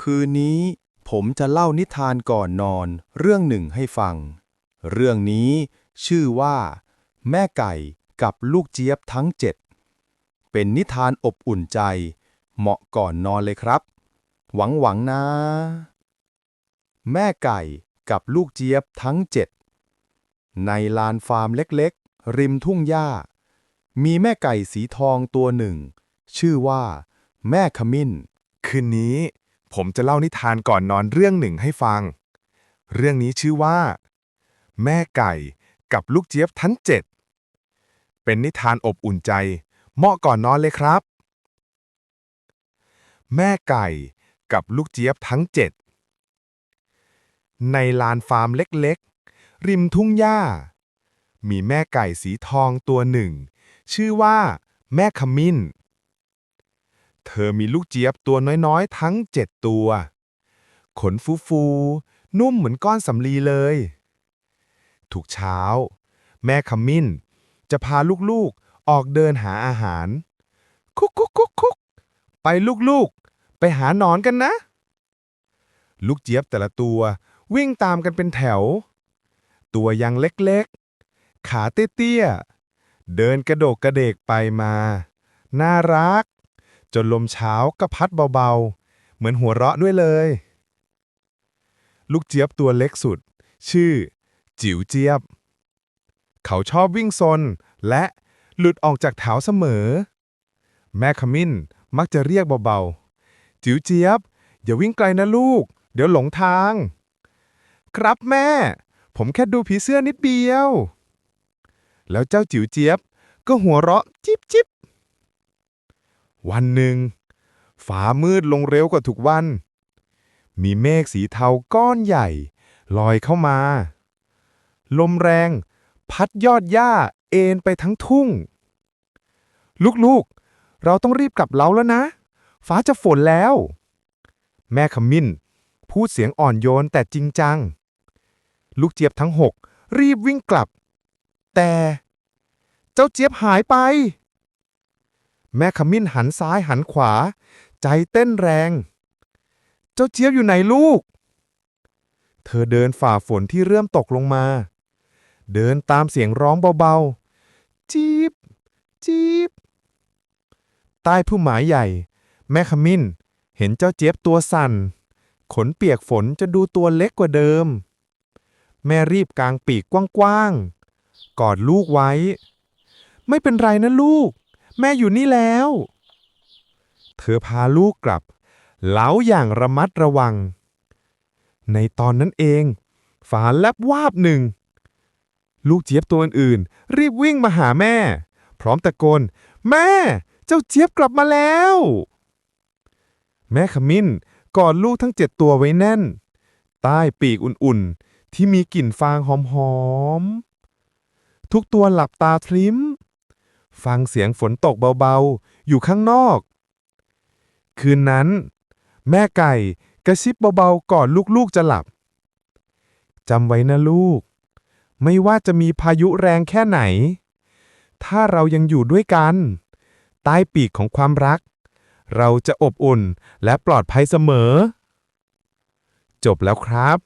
คืนนี้ผมจะเล่านิทานก่อนนอนเรื่องหนึ่งให้ฟัง เรื่องนี้ชื่อว่า แม่ไก่กับลูกเจี๊ยบทั้งเจ็ด เป็นนิทานอบอุ่นใจ เหมาะก่อนนอนเลยครับ หวังหวังนะ แม่ไก่กับลูกเจี๊ยบทั้งเจ็ด ในลานฟาร์มเล็กๆ ริมทุ่งหญ้า มีแม่ไก่สีทองตัวหนึ่ง ชื่อว่า แม่ขมิ้น คืนนี้ ผมจะเล่านิทานก่อนนอนเรื่องหนึ่งให้ฟัง เรื่องนี้ชื่อว่า แม่ไก่กับลูกเจี๊ยบทั้งเจ็ดเป็นนิทานอบอุ่นใจ เหมาะก่อนนอนเลยครับ แม่ไก่กับลูกเจี๊ยบทั้งเจ็ดในลานฟาร์มเล็กๆ ริมทุ่งหญ้า มีแม่ไก่สีทองตัวหนึ่ง ชื่อว่า แม่ขมิ้น ธอมีลูกเจี๊ยบตัวน้อยๆ ทั้งเจ็ดตัว ขนฟูๆนุ่มเหมือนก้อนสำลีเลย ทุกเช้า แม่ขมิ้น จะพาลูกๆ ออกเดินหาอาหาร คุกคุกคุกคุกไปลูกๆ ไปหาหนอนกันนะ ลูกเจี๊ยบแต่ละตัววิ่งตามกันเป็นแถว ตัวยังเล็กๆ ขาเตี้ยๆ เดินกระโดกกระเดกไปมา น่ารัก จนลมเช้าก็พัดเบาๆ เหมือนหัวเราะด้วยเลย ลูกเจี๊ยบตัวเล็กสุด ชื่อ จิ๋วเจี๊ยบ เขาชอบวิ่งซน และหลุดออกจากแถวเสมอ แม่ขมิ้นมักจะเรียกเบาๆ จิ๋วเจี๊ยบ อย่าวิ่งไกลนะลูก เดี๋ยวหลงทาง ครับแม่ ผมแค่ดูผีเสื้อนิดเดียว แล้วเจ้าจิ๋วเจี๊ยบก็หัวเราะจิบจิบ วันหนึ่งฟ้ามืดลงเร็วกว่าทุกวัน มีเมฆสีเทาก้อนใหญ่ ลอยเข้ามา ลมแรง พัดยอดหญ้าเอ็นไปทั้งทุ่ง ลูกๆ เราต้องรีบกลับเล้าแล้วนะ ฟ้าจะฝนแล้ว แม่ขมิ้น พูดเสียงอ่อนโยนแต่จริงจัง ลูกเจี๊ยบทั้งหกรีบวิ่งกลับ แต่ เจ้าเจี๊ยบหายไป แม่ขมิ้นหันซ้ายหันขวา ใจเต้นแรง เจ้าเจี๊ยบอยู่ไหนลูก เธอเดินฝ่าฝนที่เริ่มตกลงมา เดินตามเสียงร้องเบาๆ จีบ จีบ ใต้พุ่มไม้ใหญ่ แม่ขมิ้น เห็นเจ้าเจี๊ยบตัวสั่น ขนเปียกฝนจะดูตัวเล็กกว่าเดิม แม่รีบกางปีกกว้างๆ กอดลูกไว้ ไม่เป็นไรนะลูก แม่อยู่นี่แล้ว เธอพาลูกกลับ เล้าอย่างระมัดระวัง ในตอนนั้นเอง ฝาแลบวาบหนึ่ง ลูกเจี๊ยบตัวอื่นๆรีบวิ่งมาหาแม่ พร้อมตะโกน แม่ เจ้าเจี๊ยบกลับมาแล้ว แม่ขมิ้นกอดลูกทั้งเจ็ดตัวไว้แน่น ใต้ปีกอุ่นๆ ที่มีกลิ่นฟางหอมๆ ทุกตัวหลับตาทริม ฟังเสียงฝนตกเบาๆ อยู่ข้างนอก คืนนั้น แม่ไก่กระซิบเบาๆ ก่อนลูกๆจะหลับ จำไว้นะลูก ไม่ว่าจะมีพายุแรงแค่ไหน ถ้าเรายังอยู่ด้วยกัน ใต้ปีกของความรัก เราจะอบอุ่นและปลอดภัยเสมอ จบแล้วครับ